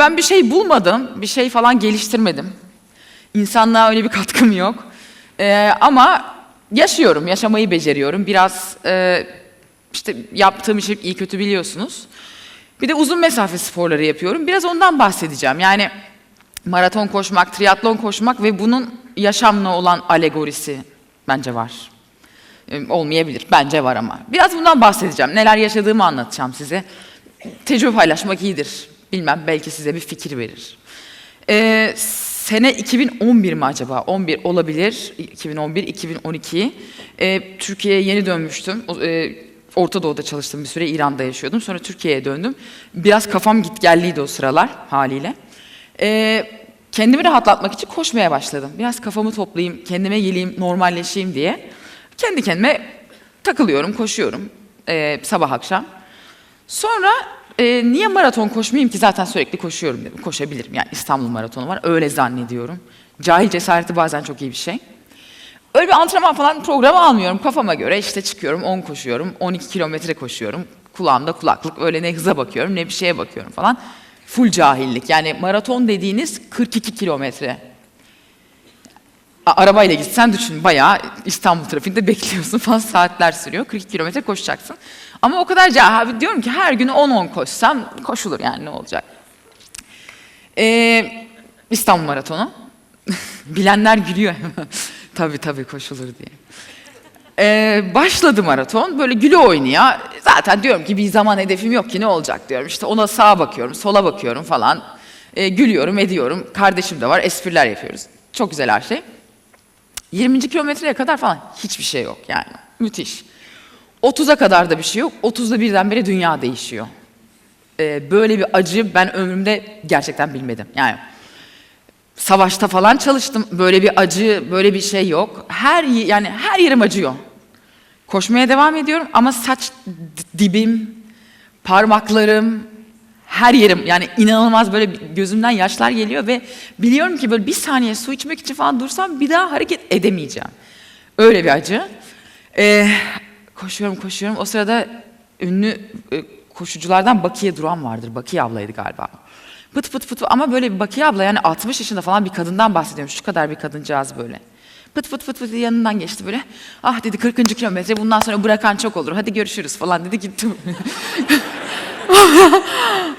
Ben bir şey bulmadım, bir şey falan geliştirmedim. İnsanlığa öyle bir katkım yok. Ee, ama yaşıyorum, yaşamayı beceriyorum. Biraz e, işte yaptığım işi iyi kötü biliyorsunuz. Bir de uzun mesafe sporları yapıyorum. Biraz ondan bahsedeceğim. Yani maraton koşmak, triatlon koşmak ve bunun yaşamla olan alegorisi bence var. Ee, Olmayabilir, bence var ama. Biraz bundan bahsedeceğim. Neler yaşadığımı anlatacağım size. Tecrübe paylaşmak iyidir. Bilmem, belki size bir fikir verir. Ee, sene 2011 mi acaba? 11 olabilir. 2011, 2012. Ee, Türkiye'ye yeni dönmüştüm. O- e, Orta Doğu'da çalıştım bir süre, İran'da yaşıyordum. Sonra Türkiye'ye döndüm. Biraz kafam gitgelliydi o sıralar haliyle. Ee, kendimi rahatlatmak için koşmaya başladım. Biraz kafamı toplayayım, kendime geleyim, normalleşeyim diye. Kendi kendime takılıyorum, koşuyorum ee, sabah akşam. Sonra e, niye maraton koşmayayım ki zaten sürekli koşuyorum dedim. Koşabilirim yani İstanbul maratonu var öyle zannediyorum. Cahil cesareti bazen çok iyi bir şey. Öyle bir antrenman falan programı almıyorum kafama göre işte çıkıyorum 10 koşuyorum 12 kilometre koşuyorum. Kulağımda kulaklık öyle ne hıza bakıyorum ne bir şeye bakıyorum falan. Full cahillik yani maraton dediğiniz 42 kilometre. Arabayla gitsen düşün bayağı İstanbul trafiğinde bekliyorsun falan saatler sürüyor. 42 kilometre koşacaksın. Ama o kadar cahil diyorum ki her gün 10-10 koşsam koşulur yani ne olacak. Ee, İstanbul Maratonu. Bilenler gülüyor. tabii tabii koşulur diye. Ee, başladı maraton böyle gülü oynuyor. Zaten diyorum ki bir zaman hedefim yok ki ne olacak diyorum. İşte ona sağa bakıyorum, sola bakıyorum falan. Ee, gülüyorum, ediyorum. Kardeşim de var, espriler yapıyoruz. Çok güzel her şey. 20. kilometreye kadar falan hiçbir şey yok yani. Müthiş. 30'a kadar da bir şey yok. 30'da birdenbire dünya değişiyor. Ee, böyle bir acı ben ömrümde gerçekten bilmedim. Yani savaşta falan çalıştım. Böyle bir acı, böyle bir şey yok. Her yani her yerim acıyor. Koşmaya devam ediyorum ama saç dibim, parmaklarım, her yerim yani inanılmaz böyle gözümden yaşlar geliyor ve biliyorum ki böyle bir saniye su içmek için falan dursam bir daha hareket edemeyeceğim. Öyle bir acı. Ee, koşuyorum koşuyorum. O sırada ünlü e, koşuculardan Bakiye Duran vardır. Bakiye ablaydı galiba. Pıt pıt pıt ama böyle bir Bakiye abla yani 60 yaşında falan bir kadından bahsediyorum. Şu kadar bir kadıncağız böyle. Pıt pıt pıt pıt yanından geçti böyle. Ah dedi 40. kilometre bundan sonra bırakan çok olur. Hadi görüşürüz falan dedi gittim.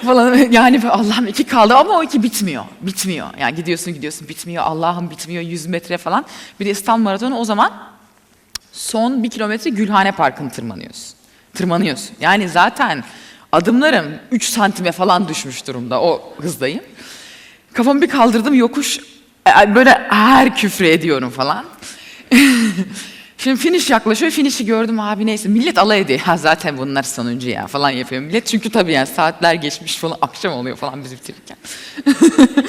falan yani Allah'ım iki kaldı ama o iki bitmiyor. Bitmiyor. Yani gidiyorsun gidiyorsun bitmiyor. Allah'ım bitmiyor 100 metre falan. Bir de İstanbul Maratonu o zaman son bir kilometre Gülhane Parkı'nı tırmanıyorsun. Tırmanıyorsun. Yani zaten adımlarım 3 santime falan düşmüş durumda o hızdayım. Kafamı bir kaldırdım yokuş e, böyle her küfür ediyorum falan. Şimdi finish yaklaşıyor. Finish'i gördüm abi neyse. Millet alay ediyor. Ha zaten bunlar sonuncu ya falan yapıyor millet. Çünkü tabii yani saatler geçmiş falan akşam oluyor falan biz bitirirken.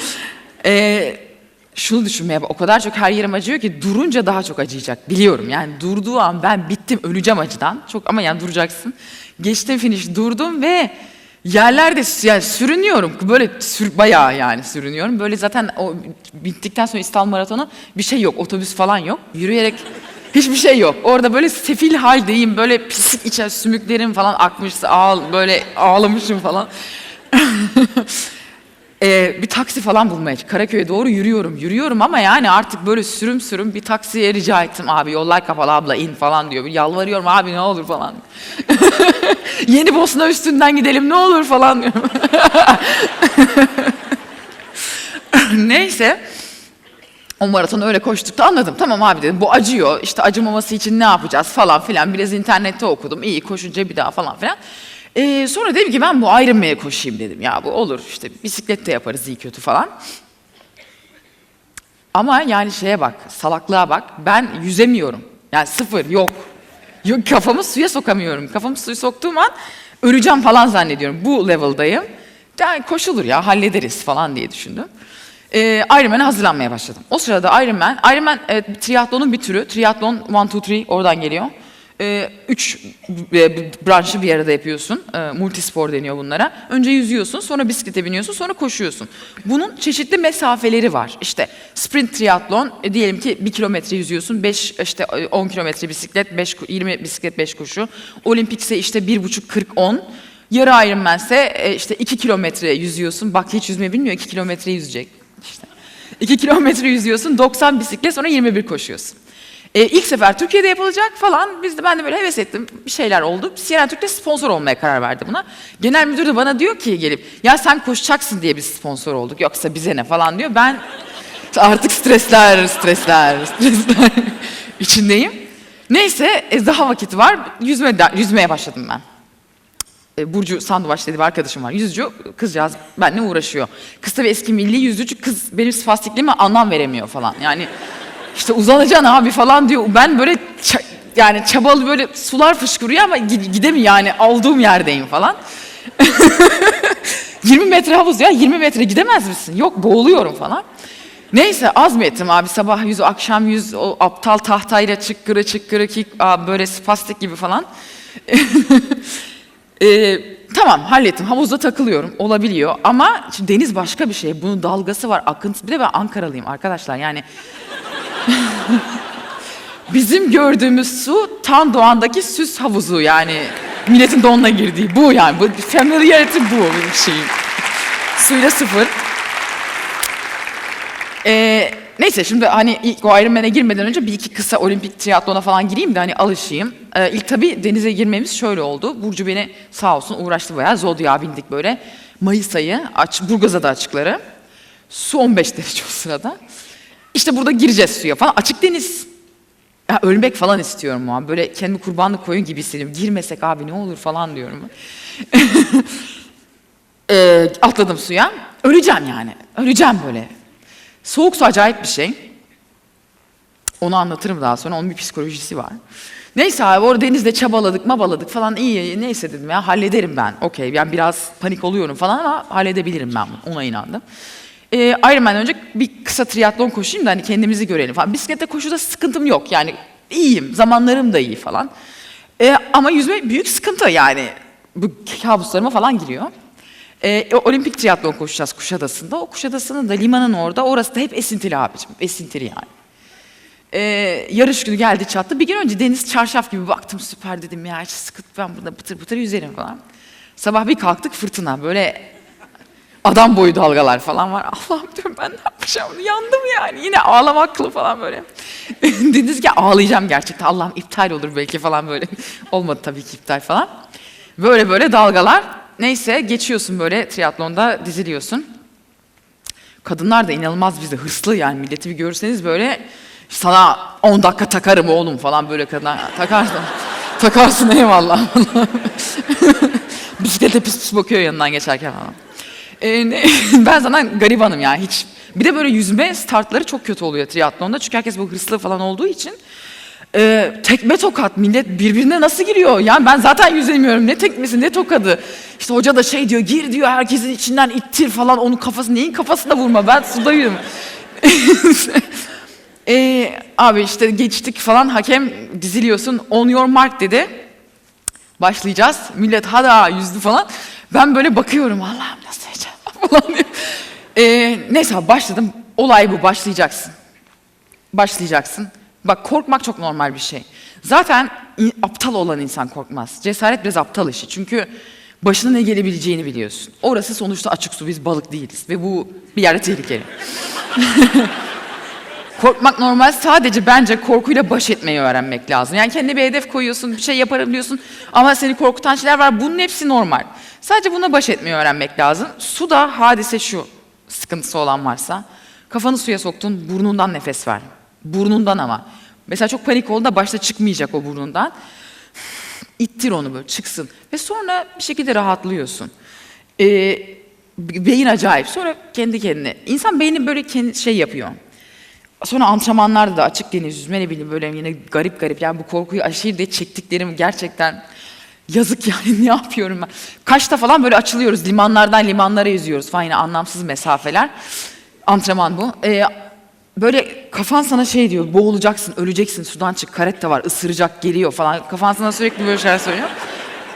Ee, şunu düşünmeye. O kadar çok her yerim acıyor ki durunca daha çok acıyacak. Biliyorum yani durduğu an ben bittim öleceğim acıdan. Çok ama yani duracaksın. Geçtim finish durdum ve yerlerde yani sürünüyorum. Böyle sür, bayağı yani sürünüyorum. Böyle zaten o bittikten sonra İstanbul Maratonu bir şey yok. Otobüs falan yok. Yürüyerek hiçbir şey yok. Orada böyle sefil haldeyim. Böyle pislik içer sümüklerim falan akmış. Ağl, böyle ağlamışım falan. Ee, bir taksi falan bulmaya Karaköy'e doğru yürüyorum. Yürüyorum ama yani artık böyle sürüm sürüm bir taksiye rica ettim. Abi yollar kapalı abla in falan diyor. Yalvarıyorum abi ne olur falan. Yeni Bosna üstünden gidelim ne olur falan diyorum. Neyse. O maratonu öyle koştukta anladım. Tamam abi dedim bu acıyor. İşte acımaması için ne yapacağız falan filan. Biraz internette okudum. İyi koşunca bir daha falan filan. Ee, sonra dedim ki ben bu Ironman'e koşayım dedim. Ya bu olur işte bisiklet de yaparız iyi kötü falan. Ama yani şeye bak, salaklığa bak. Ben yüzemiyorum. Yani sıfır, yok. Yok kafamı suya sokamıyorum. Kafamı suya soktuğum an öleceğim falan zannediyorum. Bu level'dayım. Yani koşulur ya, hallederiz falan diye düşündüm. Ee, Ironman'e hazırlanmaya başladım. O sırada Ironman, Ironman e, triatlonun bir türü. Triatlon 1, 2, 3 oradan geliyor. Ee, üç e, branşı bir arada yapıyorsun. Ee, multispor deniyor bunlara. Önce yüzüyorsun, sonra bisiklete biniyorsun, sonra koşuyorsun. Bunun çeşitli mesafeleri var. İşte sprint triatlon, e, diyelim ki bir kilometre yüzüyorsun, 5 işte e, 10 kilometre bisiklet, 5 20 bisiklet, 5 koşu. Olimpikse işte bir buçuk 40 10. Yarı Ironman'se e, işte 2 kilometre yüzüyorsun. Bak hiç yüzme bilmiyor 2 kilometre yüzecek. İşte 2 kilometre yüzüyorsun, 90 bisiklet sonra 21 koşuyorsun. E, ilk sefer Türkiye'de yapılacak falan. Biz de ben de böyle heves ettim. Bir şeyler oldu. CNN Türk'te sponsor olmaya karar verdi buna. Genel müdür de bana diyor ki gelip ya sen koşacaksın diye biz sponsor olduk. Yoksa bize ne falan diyor. Ben artık stresler, stresler, stresler içindeyim. Neyse e, daha vakit var. Yüzme, yüzmeye başladım ben. E, Burcu Sandovaç diye bir arkadaşım var. Yüzücü kızcağız benimle uğraşıyor. Kız tabii eski milli yüzücü kız benim spastikliğime anlam veremiyor falan. Yani işte uzanacaksın abi falan diyor. Ben böyle yani çabalı böyle sular fışkırıyor ama gi- gidemiyor yani olduğum yerdeyim falan. 20 metre havuz ya 20 metre gidemez misin? Yok boğuluyorum falan. Neyse azmettim abi sabah yüz akşam yüz o aptal tahtayla çıkkırı çıkkırı ki böyle spastik gibi falan. Ee, tamam hallettim. Havuzda takılıyorum. Olabiliyor. Ama deniz başka bir şey. Bunun dalgası var, akıntısı. Bir de ben Ankaralıyım arkadaşlar. Yani bizim gördüğümüz su Tan Doğan'daki süs havuzu yani. Milletin donla girdiği. Bu yani. Bu familiarity bu benim şeyim. Suyla sıfır. Ee, neyse şimdi hani ilk o Ironman'e girmeden önce bir iki kısa olimpik triatlona falan gireyim de hani alışayım. Ee, ilk tabii denize girmemiz şöyle oldu. Burcu beni sağ olsun uğraştı bayağı. Zodya bindik böyle. Mayıs ayı, aç, Burgazada açıkları. Su 15 derece o sırada. İşte burada gireceğiz suya falan. Açık deniz. Ya ölmek falan istiyorum an. Böyle kendimi kurbanlık koyun gibi hissediyorum. Girmesek abi ne olur falan diyorum. Ee, atladım suya. Öleceğim yani. Öleceğim böyle. Soğuk su acayip bir şey. Onu anlatırım daha sonra. Onun bir psikolojisi var. Neyse abi orada denizde çabaladık, mabaladık falan iyi neyse dedim ya hallederim ben. Okey ben biraz panik oluyorum falan ama halledebilirim ben bunu. Ona inandım. Ee, Ironman önce bir kısa triatlon koşayım da hani kendimizi görelim falan. Bisiklette koşuda sıkıntım yok yani iyiyim, zamanlarım da iyi falan. Ee, ama yüzme büyük sıkıntı yani. Bu kabuslarıma falan giriyor. Ee, o- olimpik triatlon koşacağız Kuşadası'nda. O Kuşadası'nın da limanın orada. Orası da hep esintili abicim. Esintili yani. Ee, yarış günü geldi çattı. Bir gün önce deniz çarşaf gibi baktım süper dedim ya hiç sıkıntı ben burada bıtır bıtır yüzerim falan. Sabah bir kalktık fırtına böyle adam boyu dalgalar falan var. Allah'ım diyorum ben ne yapacağım yandım yani yine ağlamaklı falan böyle. Deniz ki ağlayacağım gerçekten Allah'ım iptal olur belki falan böyle. Olmadı tabii ki iptal falan. Böyle böyle dalgalar. Neyse geçiyorsun böyle triatlonda diziliyorsun. Kadınlar da inanılmaz bizde hırslı yani milleti bir görürseniz böyle sana 10 dakika takarım oğlum falan böyle kadınlar takarsın. takarsın eyvallah. Bisiklete pis pis bakıyor yanından geçerken falan. Ne- ben zaten garibanım ya hiç. Bir de böyle yüzme startları çok kötü oluyor triatlonda. Çünkü herkes bu hırslı falan olduğu için. Ee, tekme tokat millet birbirine nasıl giriyor? Yani ben zaten yüzemiyorum. Ne tekmesi ne tokadı. İşte hoca da şey diyor gir diyor herkesin içinden ittir falan. Onun kafası neyin kafasına vurma ben sudayım. Ee, abi işte geçtik falan hakem diziliyorsun on your mark dedi. Başlayacağız. Millet hada yüzdü falan. Ben böyle bakıyorum Allah'ım nasıl falan diye. Ee, neyse başladım. Olay bu başlayacaksın. Başlayacaksın. Bak korkmak çok normal bir şey. Zaten aptal olan insan korkmaz. Cesaret biraz aptal işi. Çünkü başına ne gelebileceğini biliyorsun. Orası sonuçta açık su. Biz balık değiliz. Ve bu bir yerde tehlikeli. Korkmak normal. Sadece bence korkuyla baş etmeyi öğrenmek lazım. Yani kendine bir hedef koyuyorsun, bir şey yaparım diyorsun ama seni korkutan şeyler var. Bunun hepsi normal. Sadece buna baş etmeyi öğrenmek lazım. Suda hadise şu, sıkıntısı olan varsa. Kafanı suya soktun, burnundan nefes ver. Burnundan ama. Mesela çok panik oldu da başta çıkmayacak o burnundan. İttir onu böyle çıksın. Ve sonra bir şekilde rahatlıyorsun. Ee, beyin acayip. Sonra kendi kendine. İnsan beyni böyle kendi şey yapıyor. Sonra antrenmanlarda da açık deniz yüzme ne bileyim böyle yine garip garip yani bu korkuyu aşayım diye çektiklerim gerçekten yazık yani ne yapıyorum ben. Kaçta falan böyle açılıyoruz limanlardan limanlara yüzüyoruz falan yine anlamsız mesafeler. Antrenman bu. Ee, böyle kafan sana şey diyor boğulacaksın öleceksin sudan çık karette var ısıracak geliyor falan. Kafan sana sürekli böyle şeyler söylüyor.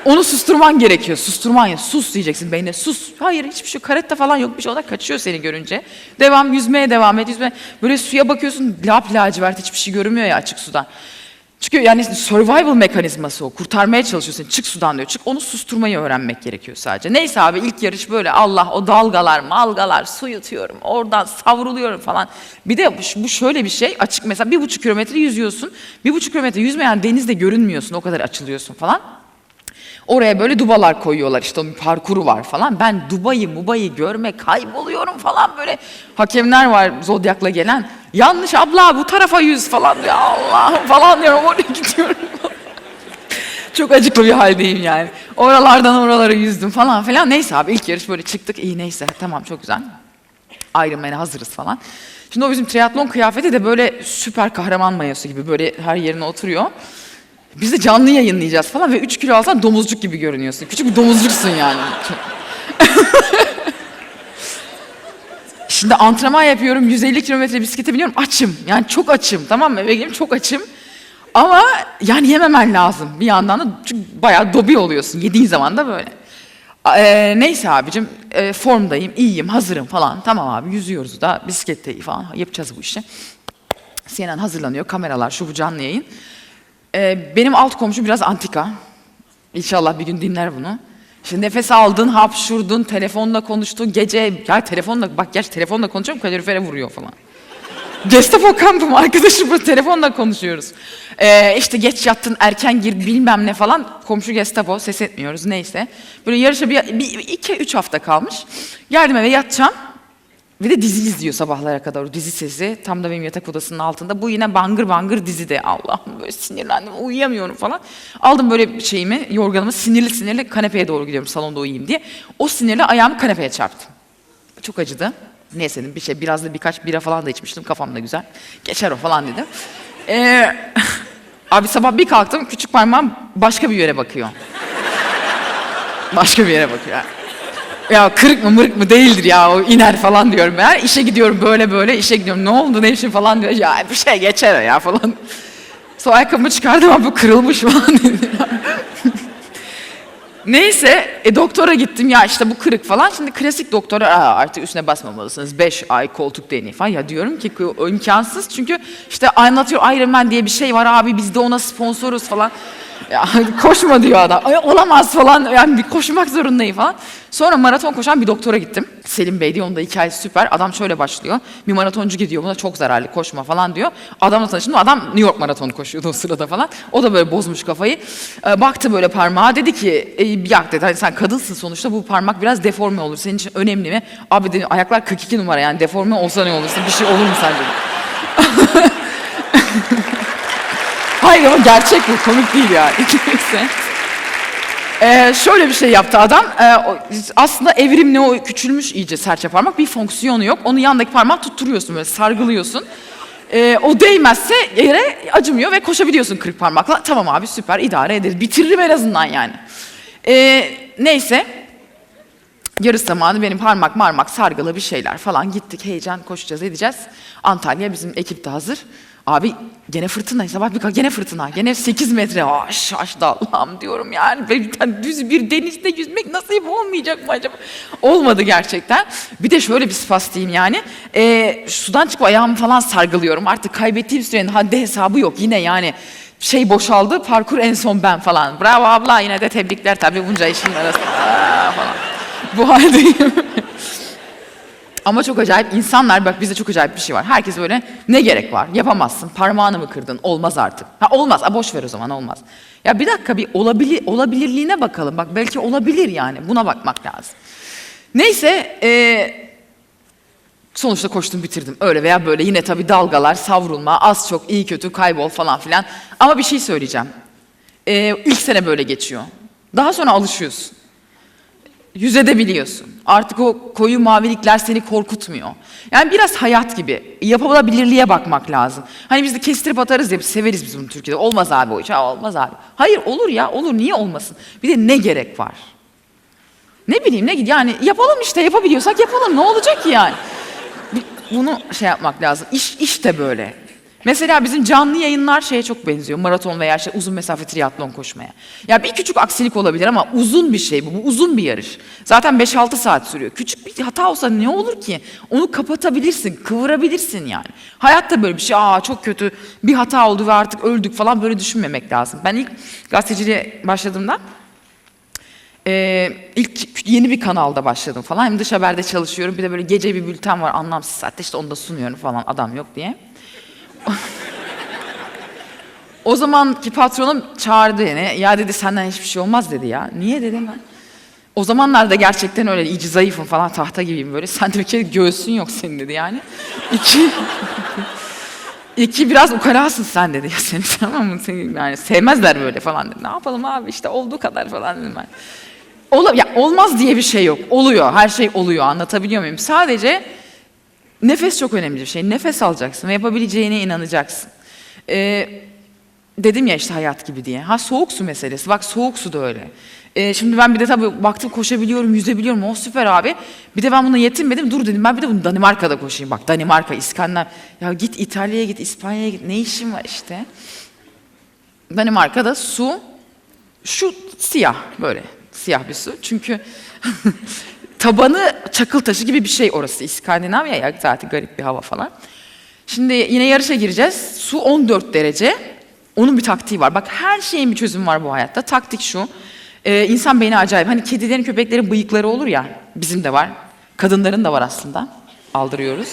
Onu susturman gerekiyor. Susturman ya. Sus diyeceksin beynine. Sus. Hayır hiçbir şey. Karette falan yok bir şey. O da kaçıyor seni görünce. Devam yüzmeye devam et. Yüzme. Böyle suya bakıyorsun. Lap lacivert hiçbir şey görünmüyor ya açık sudan. Çünkü yani survival mekanizması o. Kurtarmaya çalışıyorsun. Çık sudan diyor. Çık onu susturmayı öğrenmek gerekiyor sadece. Neyse abi ilk yarış böyle Allah o dalgalar malgalar su yutuyorum. Oradan savruluyorum falan. Bir de bu şöyle bir şey açık mesela bir buçuk kilometre yüzüyorsun. Bir buçuk kilometre yüzmeyen denizde görünmüyorsun. O kadar açılıyorsun falan. Oraya böyle dubalar koyuyorlar işte onun parkuru var falan. Ben Dubai'yi Mubai'yi görme kayboluyorum falan böyle. Hakemler var Zodyak'la gelen. Yanlış abla bu tarafa yüz falan diyor. Allah'ım falan diyorum oraya gidiyorum. Çok acıklı bir haldeyim yani. Oralardan oralara yüzdüm falan filan. Neyse abi ilk yarış böyle çıktık. İyi neyse tamam çok güzel. Iron Man'e hazırız falan. Şimdi o bizim triatlon kıyafeti de böyle süper kahraman mayosu gibi böyle her yerine oturuyor. Biz de canlı yayınlayacağız falan ve 3 kilo alsan domuzcuk gibi görünüyorsun. Küçük bir domuzcuksun yani. Şimdi antrenman yapıyorum, 150 kilometre bisiklete biniyorum, açım. Yani çok açım, tamam mı? Eve gelip çok açım. Ama yani yememen lazım. Bir yandan da çünkü bayağı dobi oluyorsun. Yediğin zaman da böyle. A- e, neyse abicim, e, formdayım, iyiyim, hazırım falan. Tamam abi, yüzüyoruz da, bisikletteyiz falan. Yapacağız bu işi. CNN hazırlanıyor, kameralar, şu bu canlı yayın. Ee, benim alt komşu biraz antika. İnşallah bir gün dinler bunu. Şimdi nefes aldın, hapşurdun, telefonla konuştun, gece... Ya telefonla, bak gerçi telefonla konuşuyorum, kalorifere vuruyor falan. Gestapo kampım arkadaşımla telefonla konuşuyoruz. Ee, işte geç yattın, erken gir bilmem ne falan. Komşu Gestapo, ses etmiyoruz neyse. Böyle yarışa bir, bir iki, üç hafta kalmış. Geldim eve yatacağım. Bir de dizi izliyor sabahlara kadar o dizi sesi. Tam da benim yatak odasının altında. Bu yine bangır bangır dizide. Allah'ım böyle sinirlendim uyuyamıyorum falan. Aldım böyle şeyimi yorganımı sinirli sinirli kanepeye doğru gidiyorum salonda uyuyayım diye. O sinirle ayağımı kanepeye çarptım. Çok acıdı. Neyse bir şey biraz da birkaç bira falan da içmiştim kafam da güzel. Geçer o falan dedim. Ee, abi sabah bir kalktım küçük parmağım başka bir yere bakıyor. Başka bir yere bakıyor. Ya kırık mı mırık mı değildir ya o iner falan diyorum ben. İşe gidiyorum böyle böyle işe gidiyorum ne oldu ne işin falan diyor. Ya bir şey geçer ya falan. Sonra ayakkabımı çıkardım ama bu kırılmış falan dedi. Neyse e, doktora gittim ya işte bu kırık falan. Şimdi klasik doktora Aa, artık üstüne basmamalısınız. 5 ay koltuk deneyi falan. Ya diyorum ki imkansız çünkü işte anlatıyor Iron Man diye bir şey var abi biz de ona sponsoruz falan. Ya, koşma diyor adam. Ay, olamaz falan. Yani bir koşmak zorundayım falan. Sonra maraton koşan bir doktora gittim. Selim Bey diyor. Onun da hikayesi süper. Adam şöyle başlıyor. Bir maratoncu gidiyor. Buna çok zararlı. Koşma falan diyor. Adamla tanıştım. Adam New York maratonu koşuyordu o sırada falan. O da böyle bozmuş kafayı. Ee, baktı böyle parmağa. Dedi ki e, yak dedi. Hani sen kadınsın sonuçta. Bu parmak biraz deforme olur. Senin için önemli mi? Abi dedi ayaklar 42 numara yani. Deforme olsa ne olursa bir şey olur mu sence? Hayır ama gerçek bu. Komik değil yani. Neyse. Ee, şöyle bir şey yaptı adam. Ee, aslında evrimli o küçülmüş iyice serçe parmak. Bir fonksiyonu yok. Onu yandaki parmağı tutturuyorsun böyle sargılıyorsun. Ee, o değmezse yere acımıyor ve koşabiliyorsun kırık parmakla. Tamam abi süper idare ederiz. Bitiririm en azından yani. Ee, neyse. Yarış zamanı benim parmak marmak sargılı bir şeyler falan gittik heyecan koşacağız edeceğiz. Antalya bizim ekip de hazır. Abi gene fırtına sabah bir gene fırtına gene 8 metre aş aş da Allah'ım diyorum yani tane düz bir denizde yüzmek nasip olmayacak mı acaba? Olmadı gerçekten. Bir de şöyle bir spastiyim yani Ee, sudan çıkıp ayağımı falan sargılıyorum artık kaybettiğim sürenin haddi hesabı yok yine yani şey boşaldı parkur en son ben falan. Bravo abla yine de tebrikler tabii bunca işin arasında falan. Bu haldeyim. Ama çok acayip insanlar bak bizde çok acayip bir şey var. Herkes böyle ne gerek var? Yapamazsın. Parmağını mı kırdın? Olmaz artık. Ha olmaz. Ha boş ver o zaman olmaz. Ya bir dakika bir olabilir olabilirliğine bakalım. Bak belki olabilir yani. Buna bakmak lazım. Neyse eee Sonuçta koştum bitirdim. Öyle veya böyle yine tabii dalgalar, savrulma, az çok iyi kötü kaybol falan filan. Ama bir şey söyleyeceğim. Ee, ilk sene böyle geçiyor. Daha sonra alışıyorsun. Yüzebiliyorsun. Artık o koyu mavilikler seni korkutmuyor. Yani biraz hayat gibi. Yapılabilirliğe bakmak lazım. Hani biz de kestirip atarız ya, severiz biz bunu Türkiye'de. Olmaz abi o iş. Olmaz abi. Hayır olur ya, olur. Niye olmasın? Bir de ne gerek var? Ne bileyim ne yani yapalım işte yapabiliyorsak yapalım ne olacak ki yani? Bunu şey yapmak lazım. İş, iş de böyle. Mesela bizim canlı yayınlar şeye çok benziyor. Maraton veya işte uzun mesafe triatlon koşmaya. Ya bir küçük aksilik olabilir ama uzun bir şey bu. Bu uzun bir yarış. Zaten 5-6 saat sürüyor. Küçük bir hata olsa ne olur ki? Onu kapatabilirsin, kıvırabilirsin yani. Hayatta böyle bir şey. Aa çok kötü bir hata oldu ve artık öldük falan böyle düşünmemek lazım. Ben ilk gazeteciliğe başladığımda ee, ilk yeni bir kanalda başladım falan. Hem dış haberde çalışıyorum. Bir de böyle gece bir bülten var anlamsız saatte işte onu da sunuyorum falan adam yok diye. o zamanki patronum çağırdı beni. Ya dedi senden hiçbir şey olmaz dedi ya. Niye dedim ben. O zamanlarda gerçekten öyle iyice zayıfım falan tahta gibiyim böyle. Sen de bir kere göğsün yok senin dedi yani. İki, İki biraz ukalasın sen dedi ya seni tamam mı? Seni yani sevmezler böyle falan dedi. Ne yapalım abi işte olduğu kadar falan dedim ben. Ola, ya olmaz diye bir şey yok. Oluyor. Her şey oluyor. Anlatabiliyor muyum? Sadece nefes çok önemli bir şey. Nefes alacaksın ve yapabileceğine inanacaksın. Ee, dedim ya işte hayat gibi diye. Ha soğuk su meselesi. Bak soğuk su da öyle. Ee, şimdi ben bir de tabii baktım koşabiliyorum, yüzebiliyorum. O süper abi. Bir de ben buna yetinmedim. Dur dedim ben bir de bunu Danimarka'da koşayım. Bak Danimarka, İskandinav. Ya git İtalya'ya git, İspanya'ya git. Ne işin var işte? Danimarka'da su şu siyah böyle siyah bir su. Çünkü tabanı çakıl taşı gibi bir şey orası. İskandinavya ya zaten garip bir hava falan. Şimdi yine yarışa gireceğiz. Su 14 derece. Onun bir taktiği var. Bak her şeyin bir çözümü var bu hayatta. Taktik şu. Ee, insan beyni acayip. Hani kedilerin, köpeklerin bıyıkları olur ya. Bizim de var. Kadınların da var aslında. Aldırıyoruz.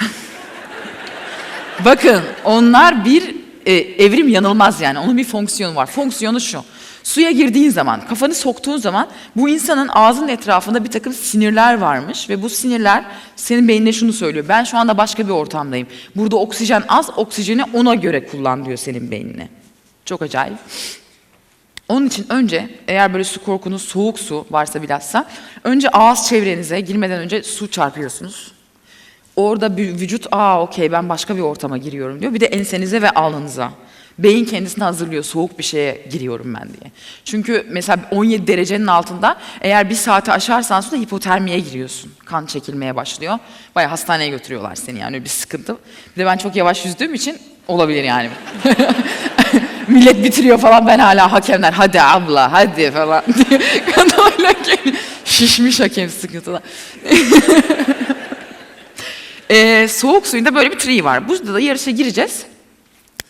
Bakın onlar bir e, evrim yanılmaz yani. Onun bir fonksiyonu var. Fonksiyonu şu. Suya girdiğin zaman, kafanı soktuğun zaman bu insanın ağzının etrafında bir takım sinirler varmış ve bu sinirler senin beynine şunu söylüyor. Ben şu anda başka bir ortamdayım. Burada oksijen az, oksijeni ona göre kullan diyor senin beynine. Çok acayip. Onun için önce eğer böyle su korkunuz soğuk su varsa bilhassa önce ağız çevrenize girmeden önce su çarpıyorsunuz. Orada bir vücut aa okey ben başka bir ortama giriyorum diyor. Bir de ensenize ve alnınıza. Beyin kendisini hazırlıyor soğuk bir şeye giriyorum ben diye. Çünkü mesela 17 derecenin altında eğer bir saati aşarsan sonra hipotermiye giriyorsun. Kan çekilmeye başlıyor. Bayağı hastaneye götürüyorlar seni yani bir sıkıntı. Bir de ben çok yavaş yüzdüğüm için olabilir yani. Millet bitiriyor falan ben hala hakemler hadi abla hadi falan öyle şişmiş hakem sıkıntıda. Ee, soğuk suyunda böyle bir tri var. Burada da yarışa gireceğiz.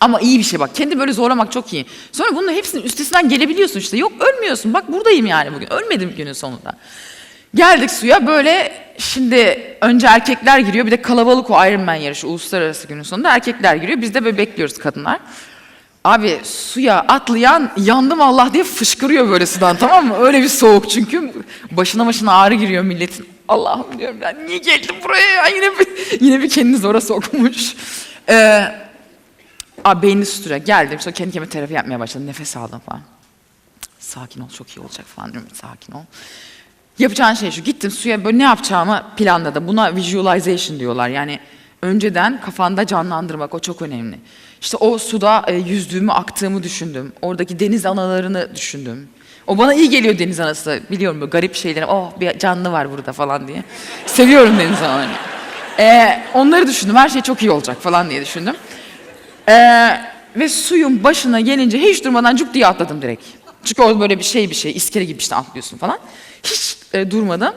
Ama iyi bir şey bak. Kendi böyle zorlamak çok iyi. Sonra bunun hepsinin üstesinden gelebiliyorsun işte. Yok ölmüyorsun. Bak buradayım yani bugün. Ölmedim günün sonunda. Geldik suya böyle şimdi önce erkekler giriyor. Bir de kalabalık o Ironman yarışı uluslararası günün sonunda erkekler giriyor. Biz de böyle bekliyoruz kadınlar. Abi suya atlayan yandım Allah diye fışkırıyor böyle sudan tamam mı? Öyle bir soğuk çünkü başına başına ağrı giriyor milletin. Allah'ım diyorum ben niye geldim buraya ya? Yine bir, yine bir kendini zora sokmuş. Ee, abi beynini susturuyor. Geldim sonra kendi kendime terapi yapmaya başladım. Nefes aldım falan. Sakin ol çok iyi olacak falan diyorum. Sakin ol. Yapacağın şey şu. Gittim suya böyle ne yapacağımı planladım. Buna visualization diyorlar. Yani önceden kafanda canlandırmak o çok önemli. İşte o suda e, yüzdüğümü, aktığımı düşündüm. Oradaki deniz analarını düşündüm. O bana iyi geliyor deniz anası. Biliyorum böyle garip şeyleri. Oh bir canlı var burada falan diye. Seviyorum deniz analarını. Ee, onları düşündüm. Her şey çok iyi olacak falan diye düşündüm. Ee, ve suyun başına gelince hiç durmadan cuk diye atladım direkt. Çünkü orada böyle bir şey bir şey, iskele gibi işte atlıyorsun falan. Hiç e, durmadım.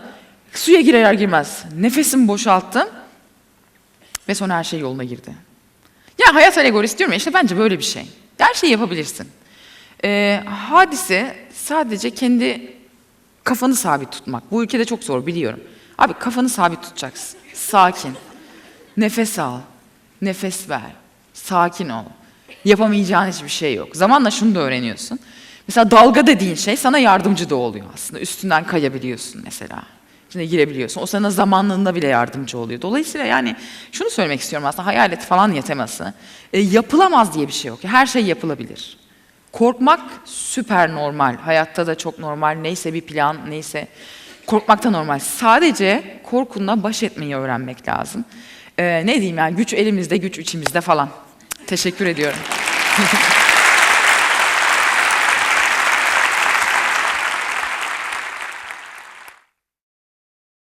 Suya girer girmez nefesimi boşalttım. Ve sonra her şey yoluna girdi. Ya hayat alegorisi diyorum ya işte bence böyle bir şey. Her şeyi yapabilirsin. Ee, hadise sadece kendi kafanı sabit tutmak. Bu ülkede çok zor biliyorum. Abi kafanı sabit tutacaksın. Sakin. Nefes al. Nefes ver. Sakin ol. Yapamayacağın hiçbir şey yok. Zamanla şunu da öğreniyorsun. Mesela dalga dediğin şey sana yardımcı da oluyor aslında. Üstünden kayabiliyorsun mesela. İçine girebiliyorsun. O sana zamanlığında bile yardımcı oluyor. Dolayısıyla yani şunu söylemek istiyorum aslında hayalet falan yeteması. E, yapılamaz diye bir şey yok. Her şey yapılabilir. Korkmak süper normal. Hayatta da çok normal. Neyse bir plan, neyse. Korkmak da normal. Sadece korkunla baş etmeyi öğrenmek lazım. E, ne diyeyim yani güç elimizde, güç içimizde falan. Teşekkür ediyorum.